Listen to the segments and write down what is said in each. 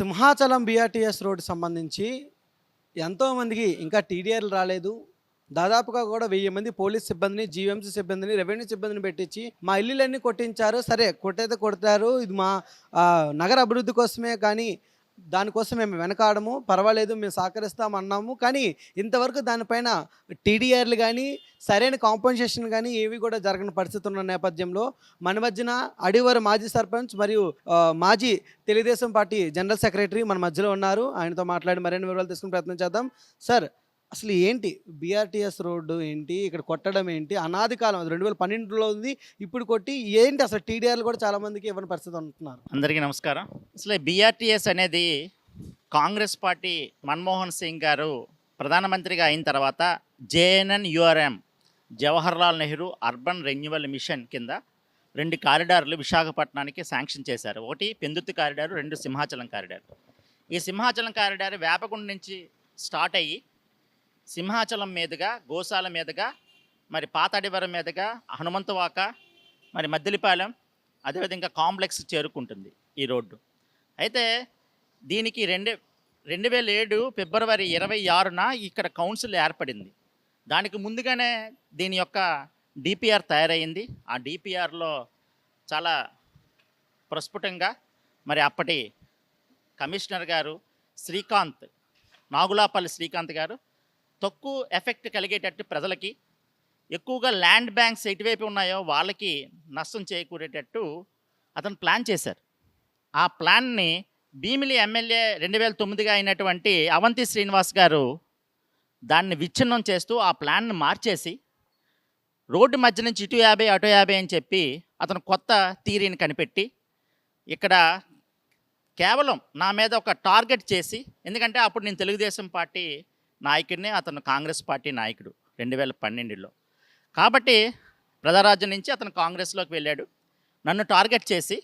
Simhachalam BRTS road సంబంధించి ఎంతోమందికి ఇంకా టీడీఆర్లు రాలేదు. దాదాపుగా కూడా వెయ్యి మంది పోలీస్ సిబ్బందిని జీవీఎంసీ సిబ్బందిని రెవెన్యూ సిబ్బందిని పెట్టించి మా ఇల్లులన్నీ కొట్టించారు. సరే కొట్టయితే కొడతారు. ఇది మా నగర అభివృద్ధి కోసమే కానీ దానికోసం మేము వెనకాడము పర్వాలేదు మేము సహకరిస్తాం అన్నాము. కానీ ఇంతవరకు దానిపైన టీడీఆర్లు కానీ సరైన కాంపెన్సేషన్ కానీ ఏవి కూడా జరగని పరిస్థితి ఉన్న నేపథ్యంలో మన మధ్యన అడివారు మాజీ సర్పంచ్ మరియు మాజీ తెలుగుదేశం పార్టీ జనరల్ సెక్రటరీ మన మధ్యలో ఉన్నారు. ఆయనతో మాట్లాడి మరిన్ని వివరాలు తీసుకుని ప్రయత్నం చేద్దాం. సార్ అసలు ఏంటి? బీఆర్టీఎస్ రోడ్డు ఏంటి? ఇక్కడ కొట్టడం ఏంటి? అనాది కాలం రెండు వేల పన్నెండులో ఉంది. ఇప్పుడు కొట్టి ఏంటి అసలు టీడీఆర్లు కూడా చాలా మందికి ఇవ్వని పరిస్థితి ఉంటున్నారు అందరికీ నమస్కారం. అసలు బీఆర్టీఎస్ అనేది కాంగ్రెస్ పార్టీ మన్మోహన్ సింగ్ గారు ప్రధానమంత్రిగా అయిన తర్వాత JNN URM Jawaharlal Nehru urban renewal mission కింద రెండు కారిడార్లు విశాఖపట్నానికి శాంక్షన్ చేశారు. ఒకటి పెందుర్తి కారిడారు రెండు సింహాచలం కారిడార్ ఈ సింహాచలం కారిడార్ వేపగుండ నుంచి స్టార్ట్ అయ్యి సింహాచలం మీదుగా గోశాల మీదుగా మరి పాతాడివరం మీదుగా హనుమంతవాక మరి మద్దిలిపాలెం అదేవిధంగా కాంప్లెక్స్ చేరుకుంటుంది ఈ రోడ్డు. అయితే దీనికి రెండు రెండు వేల ఏడు ఫిబ్రవరి ఇరవై ఆరున ఇక్కడ కౌన్సిల్ ఏర్పడింది. దానికి ముందుగానే దీని యొక్క డిపిఆర్ తయారైంది. ఆ డిపిఆర్లో చాలా ప్రస్ఫుటంగా మరి అప్పటి కమిషనర్ గారు శ్రీకాంత్ నాగులాపల్లి శ్రీకాంత్ గారు తక్కువ ఎఫెక్ట్ కలిగేటట్టు ప్రజలకి ఎక్కువగా ల్యాండ్ బ్యాంక్స్ ఎటువైపు ఉన్నాయో వాళ్ళకి నష్టం చేకూరేటట్టు అతను ప్లాన్ చేశారు. ఆ ప్లాన్ని భీమిలి ఎమ్మెల్యే రెండు వేల తొమ్మిదిగా అయినటువంటి అవంతి శ్రీనివాస్ గారు దాన్ని విచ్ఛిన్నం చేస్తూ ఆ ప్లాన్ను మార్చేసి రోడ్డు మధ్య నుంచి ఇటు యాభై అటు యాభై అని చెప్పి అతను కొత్త థీరీని కనిపెట్టి ఇక్కడ కేవలం నా మీద ఒక టార్గెట్ చేసి ఎందుకంటే అప్పుడు నేను తెలుగుదేశం పార్టీ నాయకుడిని అతను కాంగ్రెస్ పార్టీ నాయకుడు రెండు వేల పన్నెండులో. కాబట్టి ప్రజారాజ్యం నుంచి అతను కాంగ్రెస్లోకి వెళ్ళాడు. నన్ను టార్గెట్ చేసి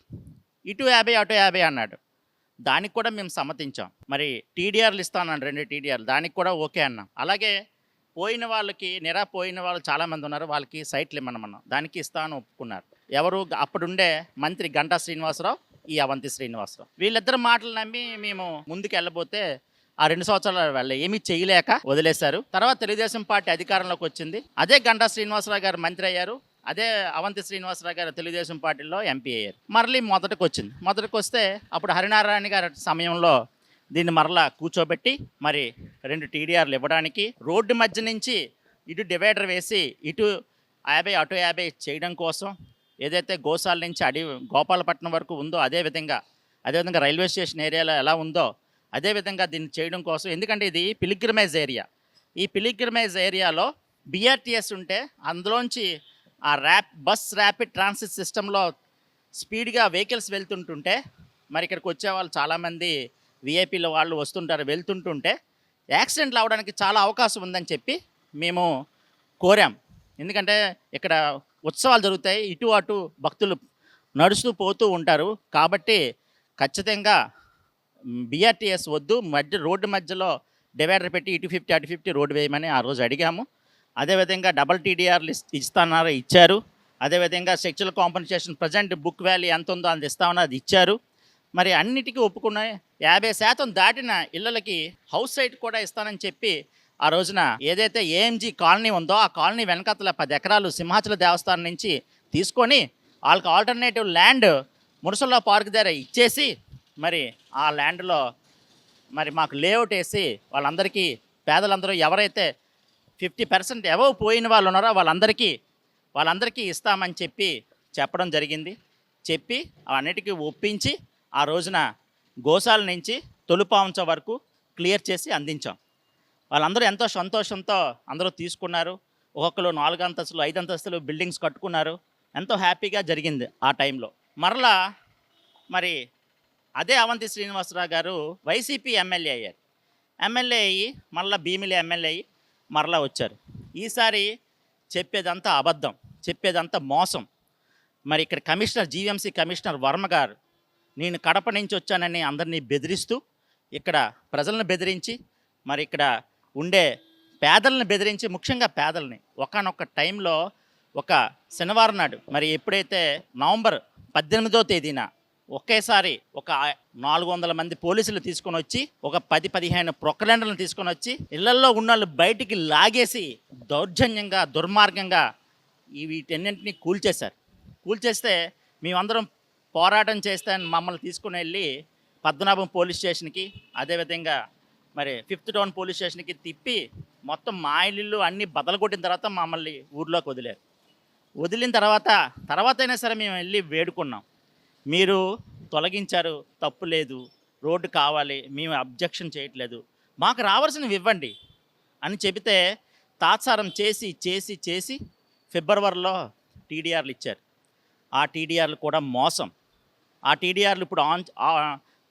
ఇటు యాభై అటు యాభై అన్నాడు. దానికి కూడా మేము సమ్మతించాం. మరి టీడీఆర్లు ఇస్తానన్నాడు రెండు టీడీఆర్లు. దానికి కూడా ఓకే అన్నాం. అలాగే పోయిన వాళ్ళకి నిరా పోయిన వాళ్ళు చాలామంది ఉన్నారు. వాళ్ళకి సైట్లు ఇమ్మనమన్నాం. దానికి ఇస్తాను ఒప్పుకున్నారు. ఎవరు అప్పుడుండే మంత్రి గంటా శ్రీనివాసరావు ఈ అవంతి శ్రీనివాసరావు. వీళ్ళిద్దరు మాటలు నమ్మి మేము ముందుకు వెళ్ళబోతే ఆ రెండు సంవత్సరాల వల్ల ఏమీ చేయలేక వదిలేశారు. తర్వాత తెలుగుదేశం పార్టీ అధికారంలోకి వచ్చింది. అదే గంటా శ్రీనివాసరావు గారు మంత్రి అయ్యారు. అదే అవంతి శ్రీనివాసరావు గారు తెలుగుదేశం పార్టీలో ఎంపీ అయ్యారు. మరలి మొదటికి వచ్చింది. మొదటికి వస్తే అప్పుడు హరినారాయణ గారి సమయంలో దీన్ని మరలా కూర్చోబెట్టి మరి రెండు టీడీఆర్లు ఇవ్వడానికి రోడ్డు మధ్య నుంచి ఇటు డివైడర్ వేసి ఇటు యాభై అటు యాభై చేయడం కోసం ఏదైతే గోశాల నుంచి అడి గోపాలపట్నం వరకు ఉందో అదే విధంగా అదేవిధంగా రైల్వే స్టేషన్ ఏరియాలో ఎలా ఉందో అదేవిధంగా దీన్ని చేయడం కోసం. ఎందుకంటే ఇది పిలిగ్రమైజ్ ఏరియా ఈ పిలిగ్రమైజ్ ఏరియాలో బిఆర్టీఎస్ ఉంటే అందులోంచి ఆ ర్యాప్ బస్ ర్యాపిడ్ ట్రాన్సిట్ సిస్టంలో స్పీడ్గా వెహికల్స్ వెళ్తుంటుంటే మరి ఇక్కడికి వచ్చే వాళ్ళు చాలామంది విఐపీల వాళ్ళు వస్తుంటారు వెళ్తుంటుంటే యాక్సిడెంట్లు అవడానికి చాలా అవకాశం ఉందని చెప్పి మేము కోరాం. ఎందుకంటే ఇక్కడ ఉత్సవాలు జరుగుతాయి ఇటు అటు భక్తులు నడుస్తూ పోతూ ఉంటారు. కాబట్టి ఖచ్చితంగా బిఆర్టీఎస్ వద్దు మధ్య రోడ్డు మధ్యలో డివైడర్ పెట్టి ఇటు ఫిఫ్టీ అటు ఫిఫ్టీ రోడ్డు వేయమని ఆ రోజు అడిగాము. అదేవిధంగా డబల్ టీడీఆర్లు ఇస్తానన్నారు ఇచ్చారు. అదేవిధంగా సెక్చువల్ కాంపెన్సేషన్ ప్రజెంట్ బుక్ వ్యాల్యూ ఎంత ఉందో అది ఇస్తామని అది ఇచ్చారు. మరి అన్నిటికీ ఒప్పుకున్న యాభై శాతం దాటిన ఇళ్ళకి హౌస్ సైట్ కూడా ఇస్తానని చెప్పి ఆ రోజున ఏదైతే ఏఎంజీ కాలనీ ఉందో ఆ కాలనీ వెనకతల పది ఎకరాలు సింహాచల దేవస్థానం నుంచి తీసుకొని వాళ్ళకి ఆల్టర్నేటివ్ ల్యాండ్ మురసల్లా పార్క్ దగ్గర ఇచ్చేసి మరి ఆ ల్యాండ్లో మరి మాకు లేఅవుట్ వేసి వాళ్ళందరికీ పేదలందరూ ఎవరైతే ఫిఫ్టీ పర్సెంట్ ఎవో పోయిన వాళ్ళు ఉన్నారో వాళ్ళందరికీ వాళ్ళందరికీ ఇస్తామని చెప్పి చెప్పడం జరిగింది. చెప్పి అన్నిటికీ ఒప్పించి ఆ రోజున గోశాల నుంచి తొలిపాంచ వరకు క్లియర్ చేసి అందించాం. వాళ్ళందరూ ఎంతో సంతోషంతో అందరూ తీసుకున్నారు. ఒక్కొక్కరు నాలుగు అంతస్తులు ఐదు అంతస్తులు బిల్డింగ్స్ కట్టుకున్నారు. ఎంతో హ్యాపీగా జరిగింది ఆ టైంలో. మరలా మరి అదే అవంతి శ్రీనివాసరావు గారు వైసీపీ ఎమ్మెల్యే అయ్యారు. ఎమ్మెల్యే అయ్యి మళ్ళీ భీమిలి ఎమ్మెల్యే అయ్యి మరలా వచ్చారు. ఈసారి చెప్పేదంతా అబద్ధం చెప్పేదంతా మోసం. మరి ఇక్కడ కమిషనర్ జీవీఎంసీ కమిషనర్ వర్మ గారు నేను కడప నుంచి వచ్చానని అందరినీ బెదిరిస్తూ ఇక్కడ ప్రజలను బెదిరించి మరి ఇక్కడ ఉండే పేదలను బెదిరించి ముఖ్యంగా పేదల్ని ఒకనొక టైంలో ఒక శనివారం నాడు మరి ఎప్పుడైతే నవంబర్ పద్దెనిమిదో తేదీన ఒకేసారి ఒక నాలుగు వందల మంది పోలీసులు తీసుకొని వచ్చి ఒక పది పదిహేను ప్రొక్కలెండర్లను తీసుకొని వచ్చి ఇళ్ళలో ఉన్న వాళ్ళు బయటికి లాగేసి దౌర్జన్యంగా దుర్మార్గంగా ఈ వీటన్నింటినీ కూల్చేశారు. కూల్చేస్తే మేమందరం పోరాటం చేస్తే మమ్మల్ని తీసుకుని వెళ్ళి పద్మనాభం పోలీస్ స్టేషన్కి అదేవిధంగా మరి ఫిఫ్త్ టౌన్ పోలీస్ స్టేషన్కి తిప్పి మొత్తం మా ఇల్లు అన్నీ బదలు కొట్టిన తర్వాత మమ్మల్ని ఊర్లోకి వదిలేరు. వదిలిన తర్వాత తర్వాత అయినా సరే మేము వెళ్ళి వేడుకున్నాం. మీరు తొలగించారు తప్పు లేదు రోడ్డు కావాలి మేము అబ్జెక్షన్ చేయట్లేదు. మాకు రావాల్సినవి ఇవ్వండి అని చెబితే తాత్సారం చేసి చేసి చేసి ఫిబ్రవరిలో టీడీఆర్లు ఇచ్చారు. ఆ టీడీఆర్లు కూడా మోసం. ఆ టీడీఆర్లు ఇప్పుడు ఆన్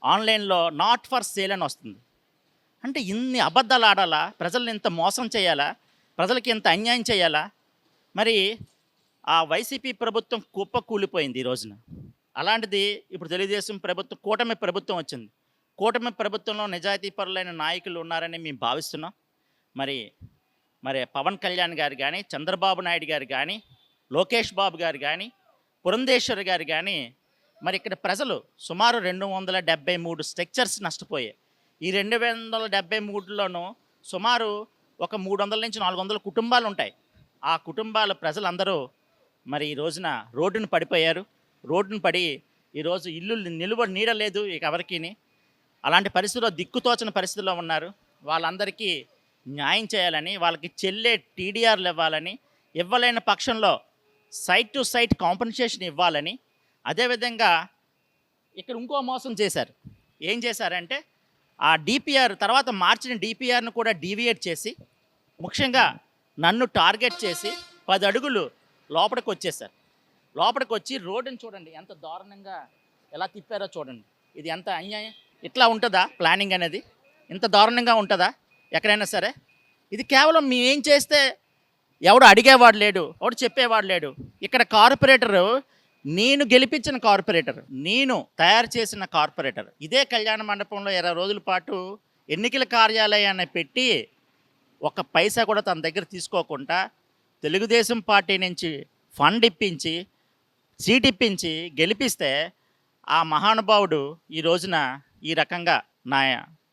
ఆన్లైన్లో నాట్ ఫర్ సేల్ అని వస్తుంది. అంటే ఇన్ని అబద్ధాలు ఆడాలా? ప్రజల్ని ఇంత మోసం చేయాలా? ప్రజలకి ఇంత అన్యాయం చేయాలా? మరి ఆ వైసీపీ ప్రభుత్వం కుప్ప కూలిపోయింది ఈ రోజున. అలాంటిది ఇప్పుడు తెలుగుదేశం ప్రభుత్వం కూటమి ప్రభుత్వం వచ్చింది. కూటమి ప్రభుత్వంలో నిజాయితీపరులైన నాయకులు ఉన్నారని మేము భావిస్తున్నాం. మరి మరి పవన్ కళ్యాణ్ గారు కానీ చంద్రబాబు నాయుడు గారు కానీ లోకేష్ బాబు గారు కానీ పురంధేశ్వర్ గారు కానీ మరి ఇక్కడ ప్రజలు సుమారు రెండు వందల డెబ్బై మూడు స్ట్రక్చర్స్ నష్టపోయాయి. ఈ రెండు వందల డెబ్బై మూడులోనూ సుమారు ఒక మూడు వందల నుంచి నాలుగు వందల కుటుంబాలు ఉంటాయి. ఆ కుటుంబాల ప్రజలందరూ మరి ఈ రోజున రోడ్డును పడిపోయారు. రోడ్డును పడి ఈరోజు ఇల్లు నిలువ నీడలేదు ఇక ఎవరికిని. అలాంటి పరిస్థితుల్లో దిక్కుతోచని పరిస్థితుల్లో ఉన్నారు. వాళ్ళందరికీ న్యాయం చేయాలని వాళ్ళకి చెల్లే టీడీఆర్లు ఇవ్వాలని ఇవ్వలేని పక్షంలో సైట్ టు సైట్ కాంపన్సేషన్ ఇవ్వాలని అదేవిధంగా ఇక్కడ ఇంకో మోసం చేశారు. ఏం చేశారంటే ఆ డిపిఆర్ తర్వాత మార్చిన డిపిఆర్ను కూడా డీవియేట్ చేసి ముఖ్యంగా నన్ను టార్గెట్ చేసి పది అడుగులు లోపలికి వచ్చేసారు లోపలికి వచ్చి రోడ్డుని చూడండి ఎంత దారుణంగా ఎలా తిప్పారో చూడండి. ఇది ఎంత అన్యాయం? ఇట్లా ఉంటుందా ప్లానింగ్ అనేది? ఇంత దారుణంగా ఉంటుందా? ఎక్కడైనా సరే? ఇది కేవలం మేమేం చేస్తే ఎవడు అడిగేవాడు లేడు ఎవడు చెప్పేవాడు లేడు. ఇక్కడ కార్పొరేటరు నేను గెలిపించిన కార్పొరేటర్ నేను తయారు చేసిన కార్పొరేటర్. ఇదే కళ్యాణ మండపంలో ఇరవై రోజుల పాటు ఎన్నికల కార్యాలయాన్ని పెట్టి ఒక పైసా కూడా తన దగ్గర తీసుకోకుండా తెలుగుదేశం పార్టీ నుంచి ఫండ్ ఇప్పించి సీట్ ఇప్పించి గెలిపిస్తే ఆ మహానుభావుడు ఈ రోజున ఈ రకంగా నా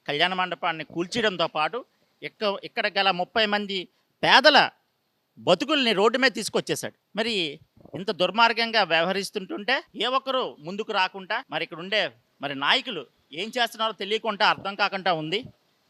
కళ్యాణ మండపాన్ని కూల్చడంతో పాటు ఎక్క ఇక్కడ గల ముప్పై మంది పేదల బతుకుల్ని రోడ్డు మీద తీసుకొచ్చేశాడు. మరి ఇంత దుర్మార్గంగా వ్యవహరిస్తుంటుంటే ఏ ఒక్కరు ముందుకు రాకుండా మరి ఇక్కడ ఉండే మరి నాయకులు ఏం చేస్తున్నారో తెలియకుండా అర్థం కాకుండా ఉంది.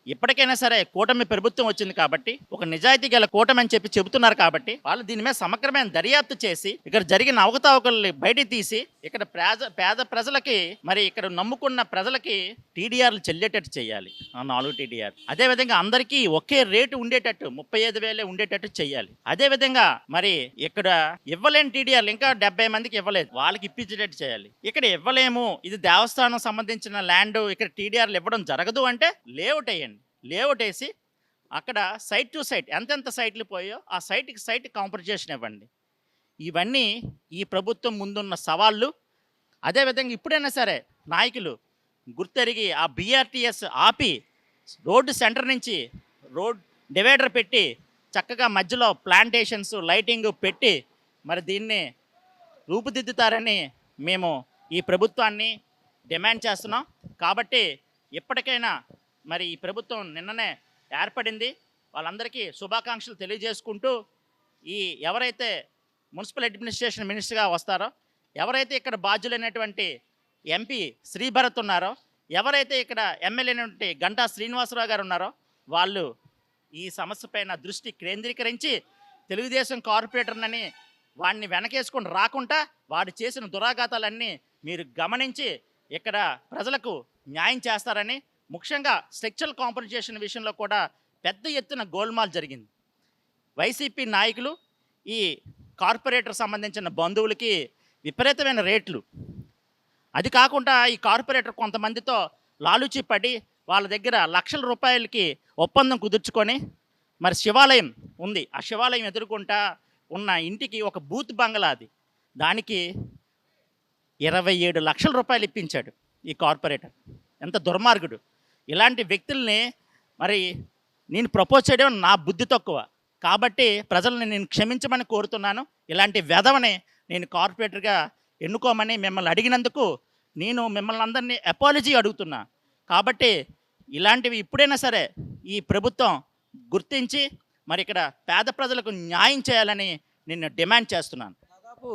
ఇప్పటికైనా సరే కూటమి ప్రభుత్వం వచ్చింది కాబట్టి ఒక నిజాయితీ గల కూటమి అని చెప్పి చెబుతున్నారు కాబట్టి వాళ్ళు దీని మీద సమగ్రమైన దర్యాప్తు చేసి ఇక్కడ జరిగిన అవకతవకల్ని బయట తీసి ఇక్కడ పేద పేద ప్రజలకి మరి ఇక్కడ నమ్ముకున్న ప్రజలకి టీడీఆర్లు చెల్లేటట్టు చేయాలి. నాలుగు టీడీఆర్. అదేవిధంగా అందరికీ ఒకే రేటు ఉండేటట్టు ముప్పై ఐదు వేలే ఉండేటట్టు చేయాలి. అదేవిధంగా మరి ఇక్కడ ఇవ్వలేని టీడీఆర్లు ఇంకా డెబ్బై మందికి ఇవ్వలేదు. వాళ్ళకి ఇప్పించేటట్టు చేయాలి. ఇక్కడ ఇవ్వలేము. ఇది దేవస్థానం సంబంధించిన ల్యాండ్ ఇక్కడ టీడీఆర్లు ఇవ్వడం జరగదు అంటే లేఅవుట్ అయ్యండి లేఅవుట్ వేసి అక్కడ సైట్ టు సైట్ ఎంతెంత సైట్లు పోయో ఆ సైట్కి సైట్ కాంపన్సేషన్ ఇవ్వండి. ఇవన్నీ ఈ ప్రభుత్వం ముందున్న సవాళ్ళు. అదేవిధంగా ఇప్పుడైనా సరే నాయకులు గుర్తెరిగి ఆ బీఆర్టీఎస్ ఆపి రోడ్డు సెంటర్ నుంచి రోడ్ డివైడర్ పెట్టి చక్కగా మధ్యలో ప్లాంటేషన్స్ లైటింగ్ పెట్టి మరి దీన్ని రూపుదిద్దుతారని మేము ఈ ప్రభుత్వాన్ని డిమాండ్ చేస్తున్నాం. కాబట్టి ఇప్పటికైనా మరి ఈ ప్రభుత్వం నిన్ననే ఏర్పడింది. వాళ్ళందరికీ శుభాకాంక్షలు తెలియజేసుకుంటూ ఈ ఎవరైతే మున్సిపల్ అడ్మినిస్ట్రేషన్ మినిస్టర్గా వస్తారో ఎవరైతే ఇక్కడ బాధ్యులైనటువంటి ఎంపీ శ్రీభరత్ ఉన్నారో ఎవరైతే ఇక్కడ ఎమ్మెల్యేనటువంటి గంటా శ్రీనివాసరావు గారు ఉన్నారో వాళ్ళు ఈ సమస్య పైన దృష్టి కేంద్రీకరించి తెలుగుదేశం కార్పొరేటర్నని వాడిని వెనకేసుకొని రాకుండా వాడు చేసిన దురాఘాతాలన్నీ మీరు గమనించి ఇక్కడ ప్రజలకు న్యాయం చేస్తారని ముఖ్యంగా స్ట్రక్చరల్ కాంపన్సేషన్ విషయంలో కూడా పెద్ద ఎత్తున గోల్మాల్ జరిగింది. వైసీపీ నాయకులు ఈ కార్పొరేటర్ సంబంధించిన బంధువులకి విపరీతమైన రేట్లు. అది కాకుండా ఈ కార్పొరేటర్ కొంతమందితో లాలుచి పడి వాళ్ళ దగ్గర లక్షల రూపాయలకి ఒప్పందం కుదుర్చుకొని మరి శివాలయం ఉంది. ఆ శివాలయం ఎదుర్కొంటా ఉన్న ఇంటికి ఒక బూత్ బంగ్లా అది. దానికి ఇరవై ఏడు లక్షల రూపాయలు ఇప్పించాడు ఈ కార్పొరేటర్. ఎంత దుర్మార్గుడు. ఇలాంటి వ్యక్తుల్ని మరి నేను ప్రపోజ్ చేయడం నా బుద్ధి తక్కువ. కాబట్టి ప్రజల్ని నేను క్షమించమని కోరుతున్నాను. ఇలాంటి వెధవని నేను కార్పొరేటర్గా ఎన్నుకోమని మిమ్మల్ని అడిగినందుకు నేను మిమ్మల్ని అందరినీ అపాలజీ అడుగుతున్నా. కాబట్టి ఇలాంటివి ఇప్పుడైనా సరే ఈ ప్రభుత్వం గుర్తించి మరి ఇక్కడ పేద ప్రజలకు న్యాయం చేయాలని నేను డిమాండ్ చేస్తున్నాను. దాదాపు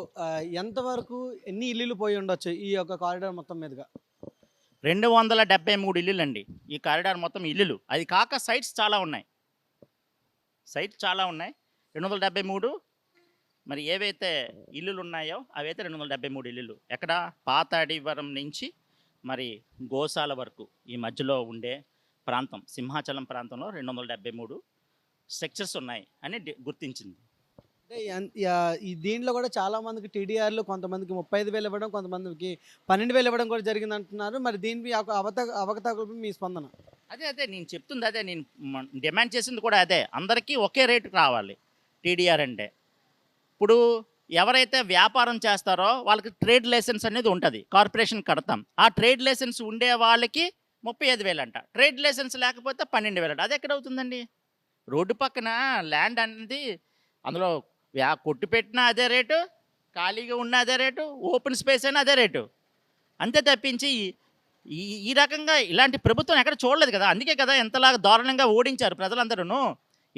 ఎంతవరకు ఎన్ని ఇల్లులు పోయి ఉండొచ్చు ఈ యొక్క కారిడార్ మొత్తం మీదుగా? రెండు వందల డెబ్బై మూడు ఇల్లులు అండి ఈ కారిడార్ మొత్తం ఇల్లులు. అది కాక సైట్స్ చాలా ఉన్నాయి. సైట్స్ చాలా ఉన్నాయి. రెండు వందల డెబ్బై మూడు మరి ఏవైతే ఇల్లులు ఉన్నాయో అవైతే రెండు వందల డెబ్బై మూడు ఇల్లులు. ఎక్కడ? పాతాడివరం నుంచి మరి గోశాల వరకు ఈ మధ్యలో ఉండే ప్రాంతం సింహాచలం ప్రాంతంలో రెండు వందల డెబ్బై మూడు స్ట్రక్చర్స్ ఉన్నాయి అని గుర్తించింది. అంటే ఈ దీంట్లో కూడా చాలా మందికి టీడీఆర్లు కొంతమందికి ముప్పై ఐదు వేలు ఇవ్వడం కొంతమందికి పన్నెండు వేలు ఇవ్వడం కూడా జరిగింది అంటున్నారు మరి దీనిపై అవత అవకతవకలపై మీ స్పందన? అదే అదే నేను చెప్తుంది అదే నేను డిమాండ్ చేసింది కూడా అదే. అందరికీ ఒకే రేటు రావాలి టీడీఆర్ అంటే. ఇప్పుడు ఎవరైతే వ్యాపారం చేస్తారో వాళ్ళకి ట్రేడ్ లైసెన్స్ అనేది ఉంటుంది కార్పొరేషన్ కడతాం. ఆ ట్రేడ్ లైసెన్స్ ఉండే వాళ్ళకి ముప్పై ఐదు వేలు అంట ట్రేడ్ లైసెన్స్ లేకపోతే పన్నెండు వేలు అంట అది ఎక్కడ అవుతుందండి రోడ్డు పక్కన ల్యాండ్ అనేది అందులో వ్యా కొట్టు పెట్టినా అదే రేటు ఖాళీగా ఉన్న అదే రేటు ఓపెన్ స్పేస్ అయినా అదే రేటు. అంతే తప్పించి ఈ ఈ రకంగా ఇలాంటి ప్రభుత్వం ఎక్కడ చూడలేదు కదా. అందుకే కదా ఎంతలాగా దారుణంగా ఓడించారు ప్రజలందరూ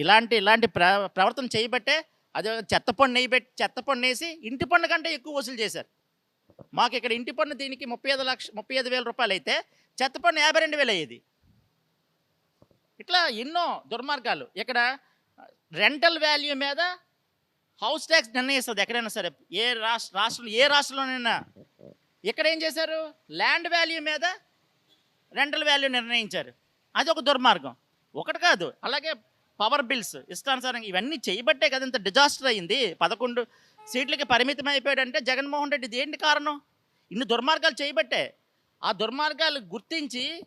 ఇలాంటి ఇలాంటి ప్ర ప్రవర్తన చేయబట్టే అదే చెత్త పన్ను వేయబెట్టి చెత్త పన్ను వేసి ఇంటి పన్ను కంటే ఎక్కువ వసూలు చేశారు. మాకు ఇక్కడ ఇంటి పన్ను దీనికి ముప్పై ఐదు లక్ష ముప్పై ఐదు వేల రూపాయలు అయితే చెత్త పన్ను యాభై రెండు వేలు అయ్యేది. ఇట్లా ఎన్నో దుర్మార్గాలు. ఇక్కడ రెంటల్ వాల్యూ మీద హౌస్ ట్యాక్స్ నిర్ణయిస్తుంది ఎక్కడైనా సరే. ఏ రాష్ట్ర రాష్ట్రంలో ఏ రాష్ట్రంలోనైనా. ఇక్కడ ఏం చేశారు? ల్యాండ్ వాల్యూ మీద రెంటల్ వాల్యూ నిర్ణయించారు. అది ఒక దుర్మార్గం. ఒకటి కాదు అలాగే పవర్ బిల్స్ ఇష్టానుసారం ఇవన్నీ చేయబట్టే కదా ఇంత డిజాస్టర్ అయింది. పదకొండు సీట్లకి పరిమితం అయిపోయాడంటే జగన్మోహన్ రెడ్డి దేంటి కారణం? ఇన్ని దుర్మార్గాలు చేయబట్టే. ఆ దుర్మార్గాలు గుర్తించి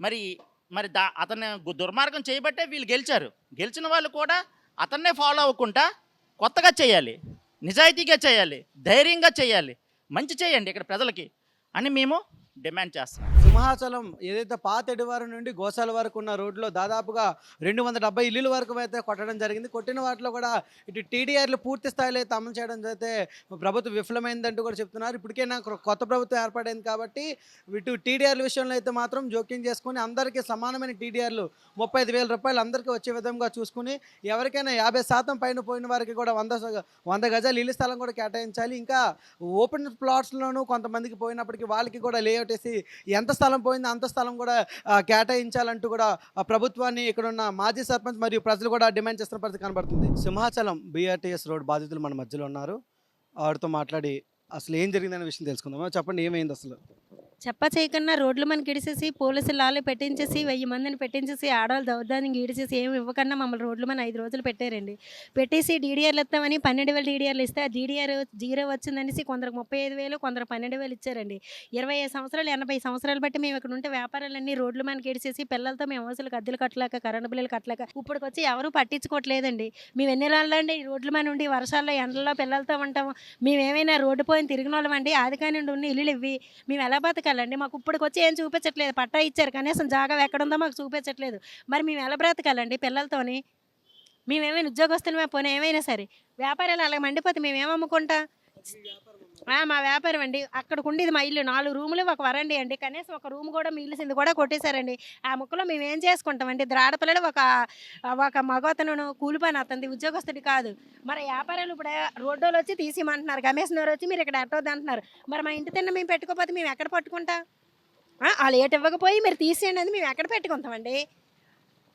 మరి మరి దా అతను దుర్మార్గం చేయబట్టే వీళ్ళు గెలిచారు. గెలిచిన వాళ్ళు కూడా అతన్నే ఫాలో అవ్వకుండా కొత్తగా చేయాలి నిజాయితీగా చేయాలి ధైర్యంగా చేయాలి. మంచి చేయండి ఇక్కడ ప్రజలకి. అని మేము డిమాండ్ చేస్తున్నాం. సింహాచలం ఏదైతే పాత ఎడివారం నుండి గోశాల వరకు ఉన్న రోడ్లో దాదాపుగా రెండు వందల డెబ్బై ఇల్లుల వరకు అయితే కొట్టడం జరిగింది. కొట్టిన వాటిలో కూడా ఇటు టీడీఆర్లు పూర్తి స్థాయిలో అయితే అమలు చేయడం అయితే ప్రభుత్వం విఫలమైందంటూ కూడా చెప్తున్నారు. ఇప్పటికే నాకు కొత్త ప్రభుత్వం ఏర్పడింది కాబట్టి ఇటు టీడీఆర్ల విషయంలో అయితే మాత్రం జోక్యం చేసుకుని అందరికీ సమానమైన టీడీఆర్లు ముప్పై ఐదు వేల రూపాయలు అందరికీ వచ్చే విధంగా చూసుకుని ఎవరికైనా యాభై శాతం పైన పోయిన వారికి కూడా వంద వంద గజాలు ఇల్లు స్థలం కూడా కేటాయించాలి. ఇంకా ఓపెన్ ప్లాట్స్లోనూ కొంతమందికి పోయినప్పటికీ వాళ్ళకి కూడా లేఅవుట్ వేసి ఎంత స్థలం పోయిందో అంత స్థలం కూడా కేటాయించాలంటూ కూడా ప్రభుత్వాన్ని ఇక్కడ ఉన్న మాజీ సర్పంచ్ మరియు ప్రజలు కూడా డిమాండ్ చేస్తున్న పరిస్థితి కనబడుతుంది. సింహాచలం బీఆర్టీఎస్ రోడ్ బాధితులు మన మధ్యలో ఉన్నారు. వారితో మాట్లాడి అసలు ఏం జరిగిందనే విషయం తెలుసుకుందాం చెప్పండి ఏమైంది అసలు? చెప్ప చేయకుండా రోడ్లు మనకి ఇడిసేసి పోలీసులు లాలు పెట్టించేసి వెయ్యి మందిని పెట్టించేసి ఆడవాళ్ళు దౌర్దానికి ఈడిచేసి ఏమి ఇవ్వకుండా మమ్మల్ని రోడ్లు మన ఐదు రోజులు పెట్టారండి. పెట్టేసి డీడీఆర్లు ఇస్తామని పన్నెండు వేలు డీడీఆర్లు ఇస్తే ఆ డీడీఆర్ జీరో వచ్చిందనేసి కొందరు ముప్పై ఐదు వేలు కొందరు పన్నెండు వేలు ఇచ్చారండి. ఇరవై ఐదు సంవత్సరాలు ఎనభై సంవత్సరాలు బట్టి మేము ఇక్కడ ఉంటే వ్యాపారాలన్నీ రోడ్లు మనకి ఇడిచేసి పిల్లలతో మేము అవసరం అద్దెలు కట్టలేక కరెంటు బిల్లులు కట్టలేక ఇప్పటికి వచ్చి ఎవరు పట్టించుకోవట్లేదండి. మేము ఎన్ని రోజులండి రోడ్లు మన ఉండి వర్షాల్లో ఎండల్లో పిల్లలతో ఉంటాము. మేమేమైనా రోడ్డు పోయిన తిరిగిన వాళ్ళమండి ఆది కానివ్వండి ఉన్న ఇల్లులు ఇవి మేము ఎలా బ్రతకాలండి. మాకు ఇప్పటికి వచ్చి ఏం చూపించట్లేదు. పట్టా ఇచ్చారు. కనీసం జాగా ఎక్కడుందో మాకు చూపించట్లేదు. మరి మేము ఎలా బ్రతకాలండి పిల్లలతోని? మేమేమైనా ఉద్యోగస్తులమే పోనీ ఏమైనా సరే. వ్యాపారాలు అలా మండిపోతే మేమేం అమ్ముకుంటా మా వ్యాపారం అండి. అక్కడికి ఉండేది మా ఇల్లు. నాలుగు రూములు ఒక వరండి అండి. కనీసం ఒక రూమ్ కూడా మిగిలిసింది కూడా కొట్టేశారండి. ఆ ముక్కలో మేము ఏం చేసుకుంటామండి ద్రాడపిల్లలు ఒక ఒక మగతను కూలిపోయిన పని అతనిది ఉద్యోగస్తుడి కాదు. మరి వ్యాపారాలు ఇప్పుడు రోడ్డోలు వచ్చి తీసిమంటున్నారు. కమిషనర్ వచ్చి మీరు ఇక్కడ ఎట్టవద్దు అంటున్నారు. మరి మా ఇంటి తిన్న మేము పెట్టుకోకపోతే మేము ఎక్కడ పట్టుకుంటా? ఆ, వాళ్ళు ఏటి ఇవ్వకపోయి మీరు తీసేయండి అది మేము ఎక్కడ పెట్టుకుంటామండి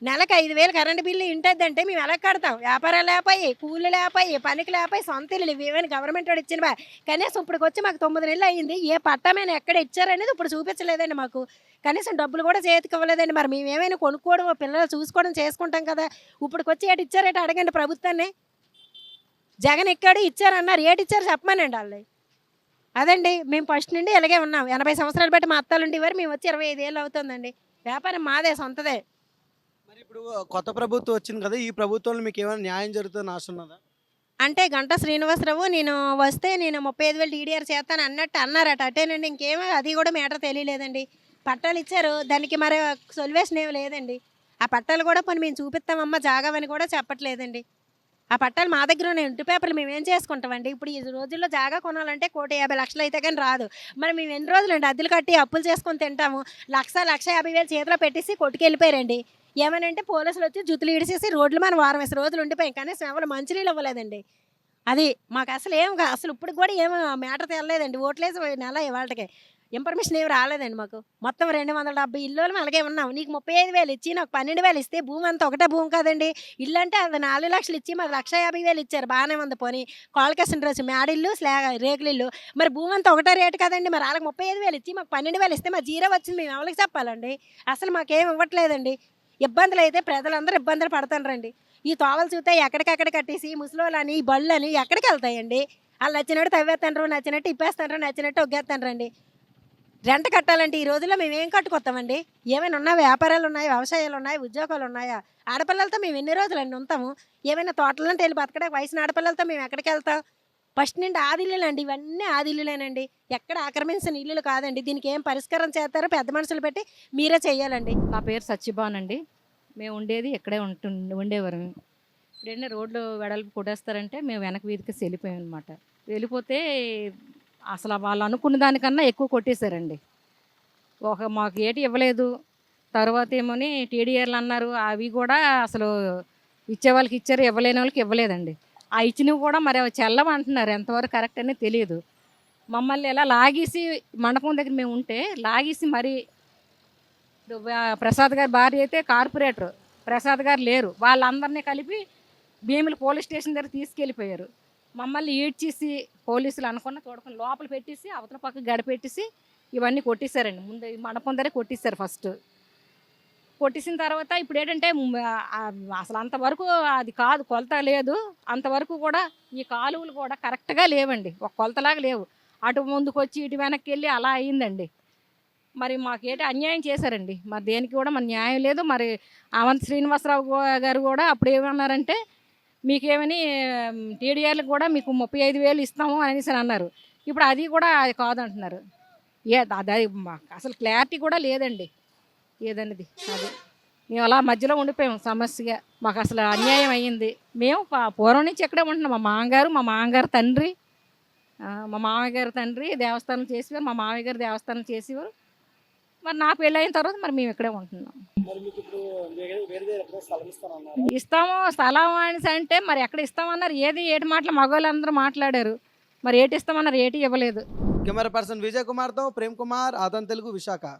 నెలకు ఐదు వేలు కరెంటు బిల్లు ఇంటద్దంటే మేము ఎలా కడతాం? వ్యాపారాలు లేపాయి కూలి లేపాయి పనికి లేపాయి సొంత ఇల్లు ఇవేమైనా ఏమైనా గవర్నమెంట్ వాడు ఇచ్చిన కనీసం ఇప్పుడు వచ్చి మాకు తొమ్మిది నెలలు అయ్యింది ఏ పట్టమైన ఎక్కడ ఇచ్చారనేది ఇప్పుడు చూపించలేదండి మాకు. కనీసం డబ్బులు కూడా చేతికి ఇవ్వలేదండి మరి. మేమేమైనా కొనుక్కోవడం పిల్లలు చూసుకోవడం చేసుకుంటాం కదా. ఇప్పుడుకొచ్చి ఏటి ఇచ్చారేట అడగండి ప్రభుత్వాన్ని. జగన్ ఎక్కాడు ఇచ్చారన్నారు. ఏటి ఇచ్చారు చెప్పమనండి వాళ్ళు. అదండి మేము ఫస్ట్ నుండి ఇలాగే ఉన్నాం. ఎనభై సంవత్సరాలు బట్టి మా అత్తాలు ఉండేవారు మేము వచ్చి ఇరవై ఐదు అవుతుందండి. వ్యాపారం మాదే సొంతదే. ఇప్పుడు కొత్త ప్రభుత్వం వచ్చింది కదా ఈ ప్రభుత్వంలో మీకు ఏమైనా న్యాయం జరుగుతుందని ఆశ ఉన్నదా? అంటే గంట శ్రీనివాసరావు నేను వస్తే నేను ముప్పై ఐదు వేలు టీడీఆర్ చేస్తాను అన్నట్టు అన్నారట. అటేనండి ఇంకేమో అది కూడా మేటర్ తెలియలేదండి. పట్టాలు ఇచ్చారు దానికి మరి సొల్యూషన్ ఏమి లేదండి. ఆ పట్టాలు కూడా పని మేము చూపిస్తామమ్మా జాగవని కూడా చెప్పట్లేదండి. ఆ పట్టాలు మా దగ్గర ఉన్న ఇంటి పేపర్లు మేము ఏం చేసుకుంటామండి? ఇప్పుడు ఈ రోజుల్లో జాగా కొనాలంటే కోటి యాభై లక్షలు అయితే కానీ రాదు. మరి మేము ఎన్ని రోజులు అండి అద్దెలు కట్టి అప్పులు చేసుకొని తింటాము? లక్ష లక్ష యాభై వేలు చేతిలో పెట్టేసి కొట్టుకెళ్ళిపోయారండి. ఏమనంటే పోలీసులు వచ్చి జుతులు ఇడిచేసి రోడ్లు మనం వారం వేసి రోజులు ఉండిపోయాం. కానీ సేవలు మంచినీళ్ళు ఇవ్వలేదండి. అది మాకు అసలు ఏం అసలు ఇప్పుడు కూడా ఏం మ్యాటర్ తెలలేదండి. ఓట్లేసి నెల వాళ్ళకి ఇన్ఫర్మేషన్ ఏమి రాలేదండి మాకు. మొత్తం రెండు వందల డెబ్బై ఇల్లు అలాగే ఉన్నాం. నీకు ముప్పై ఐదు వేలు ఇచ్చి నాకు పన్నెండు వేలు ఇస్తే భూమి అంతా ఒకటే భూమి కాదండి. ఇల్లు అంటే అది నాలుగు లక్షలు ఇచ్చి మాకు లక్ష యాభై వేలు ఇచ్చారు. బాగానే ఉంది పోనీ. కాలకేసిన రోజు మేడిల్లు స్లా రేకులు ఇల్లు మరి భూమి అంత ఒకటే రేటు కదండి. మరి వాళ్ళకి ముప్పై ఐదు వేలు ఇచ్చి మాకు పన్నెండు వేలు ఇస్తే మా జీరో వచ్చింది. మేము ఎవరికి చెప్పాలండి? అసలు మాకేం ఇవ్వట్లేదండి. ఇబ్బందులు అయితే ప్రజలందరూ ఇబ్బందులు పడుతుండ్రండి ఈ తోవలు చూస్తే ఎక్కడికెక్కడ కట్టేసి ముసలోళ్ళని ఈ బళ్ళు అని ఎక్కడికి వెళ్తాయండి? వాళ్ళు నచ్చినట్టు తవ్వేస్తాండ్రు నచ్చినట్టు ఇప్పేస్తాండ్రు నచ్చినట్టు ఒగ్గేస్తాండ్రండి రెంట్ కట్టాలంటే ఈ రోజుల్లో మేము ఏం కట్టుకొస్తామండి? ఏమైనా ఉన్నా వ్యాపారాలు ఉన్నాయి వ్యవసాయాలు ఉన్నాయి ఉద్యోగాలు ఉన్నాయా? ఆడపిల్లలతో మేము ఎన్ని రోజులు అండి ఉంటాము? ఏమైనా తోటలంటే వెళ్ళి బతకడానికి వయసు ఆడపిల్లలతో మేము ఎక్కడికి వెళ్తాం? ఫస్ట్ నుండి ఆదిల్లులు అండి ఇవన్నీ ఆదిల్లులేనండి ఎక్కడ ఆక్రమించిన ఇల్లులు కాదండి. దీనికి ఏం పరిష్కారం చేస్తారో పెద్ద మనుషులు పెట్టి మీరే చేయాలండి నా పేరు సత్యభాన్ అండి. మేము ఉండేది ఇక్కడే ఉంటు ఉండేవారు. ఇప్పుడేంటే రోడ్లు వెడల్పు కొట్టేస్తారంటే మేము వెనక వీధికి వెళ్ళిపోయాం అనమాట వెళ్ళిపోతే అసలు వాళ్ళు అనుకున్న దానికన్నా ఎక్కువ కొట్టేశారండి. ఒక మాకు ఏటి ఇవ్వలేదు. తర్వాత ఏమోని టీడీఆర్లు అన్నారు అవి కూడా అసలు ఇచ్చే వాళ్ళకి ఇచ్చారు ఇవ్వలేని వాళ్ళకి ఇవ్వలేదండి. ఆ ఇచ్చినవి కూడా మరి చెల్లమంటున్నారు. ఎంతవరకు కరెక్ట్ అనేది తెలియదు మమ్మల్ని ఎలా లాగేసి మండపం దగ్గర మేము ఉంటే లాగేసి మరి ప్రసాద్ గారి భార్య అయితే కార్పొరేటర్ ప్రసాద్ గారు లేరు. వాళ్ళందరినీ కలిపి భీములు పోలీస్ స్టేషన్ దగ్గర తీసుకెళ్ళిపోయారు. మమ్మల్ని ఈడ్చేసి పోలీసులు అనుకున్న చూడకుండా లోపల పెట్టేసి అవతల పక్క గడపెట్టేసి ఇవన్నీ కొట్టేశారండి. ముందు మండపం దగ్గర కొట్టేశారు ఫస్ట్. కొట్టేసిన తర్వాత ఇప్పుడు ఏంటంటే అసలు అంతవరకు అది కాదు కొలత లేదు. అంతవరకు కూడా ఈ కాలువలు కూడా కరెక్ట్గా లేవండి. ఒక కొలతలాగా లేవు. అటు ముందుకు వచ్చి ఇటు వెనక్కి వెళ్ళి అలా అయిందండి. మరి మాకేంటి అన్యాయం చేశారండి. మరి దేనికి కూడా మన న్యాయం లేదు. మరి అవంత్ శ్రీనివాసరావు గారు కూడా అప్పుడు ఏమన్నారంటే మీకేమని టీడీఆర్లకు కూడా మీకు ముప్పై ఐదు వేలు ఇస్తాము అనేసి అని అన్నారు. ఇప్పుడు అది కూడా అది కాదంటున్నారు. ఏ అది అసలు క్లారిటీ కూడా లేదండి. ఏదన్నది. అది. మేము అలా మధ్యలో ఉండిపోయాం సమస్యగా. మాకు అసలు అన్యాయం అయ్యింది. మేము పా- పూర్వం నుంచి ఇక్కడే ఉంటున్నాం. మా మామగారు మా మామగారు తండ్రి మా మామయ్య గారి తండ్రి దేవస్థానం చేసేవారు. మా మామయ్య గారు దేవస్థానం చేసేవారు. మరి నాకు పెళ్ళి అయిన తర్వాత మరి మేము ఇక్కడే ఉంటున్నాం. ఇస్తాము. స్థలం అనేసి అంటే మరి ఎక్కడ ఇస్తామన్నారు? ఏది ఏటి మాటలు? మగవాళ్ళందరూ మాట్లాడారు. మరి ఏటి ఇస్తామన్నారు? ఏటి ఇవ్వలేదు. కెమెరా పర్సన్ విజయ్ కుమార్తో ప్రేమ్ కుమార్ ఆదన్ తెలుగు విశాఖ.